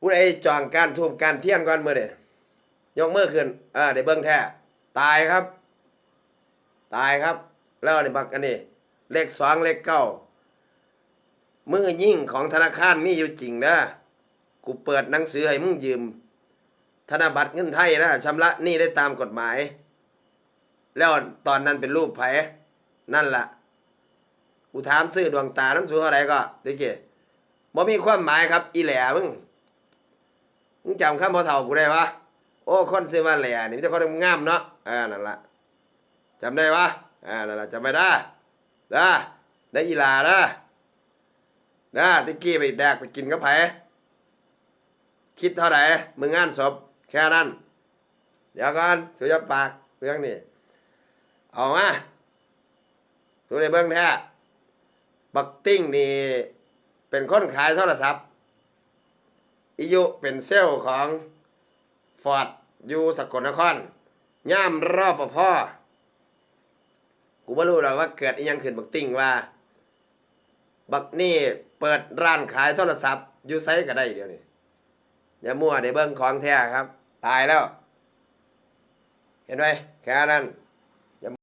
ผู้ใดจองการทูบการเทียนก่อนมื้อนี้ยกมือขึ้นอ่าได้เบิ่งแท้ตายครับ ตายครับ แล้วนี่บักอันนี้ เลขสองเลขเก้ามือยิ่งของธนาคารมีอยู่จริงนะกูเปิดหนังสือให้มึงยืม ธนบัตรเงินไทยนะชำระหนี้ได้ตามกฎหมาย แล้วตอนนั้นเป็นรูปไผนั่นล่ะกูถามซื้อดวงตาน้ำสูเท่าไรก็ตะเกียบ่มีความหมายครับ อีแหล่มึง จำคำพ่อเฒ่ากูได้ปะโอ้คนซื้อว่าแหล่นี่มีแต่คนงามเนาะอ่านั่นละจำได้ปะอ่านั่นละจำไม่ได้ได้ได้อีหลานะนะตะกี้ไปแดกไปกินกับไผคิดเท่าไหร่มึงงานศพแค่นั้น เดี๋ยวก่อนสุยบปากเรื่องนี้เอามาสุในเบื้องแท้บักติ้งนี่เป็นคนขายโทรศัพท์ อิยุเป็นเซลล์ของฟอร์ดยูสกลนครย่ามรอบพ่อกูไม่รู้หรอกว่าเกิดอียังขึ้นบักติ้งว่า บักนี่เปิดร้านขายโทรศัพท์ยูไซก็ได้เดี๋ยวนี้อย่ามั่วในเบิ้งของแท้ครับ ตายแล้ว เห็นไหมแค่นั้น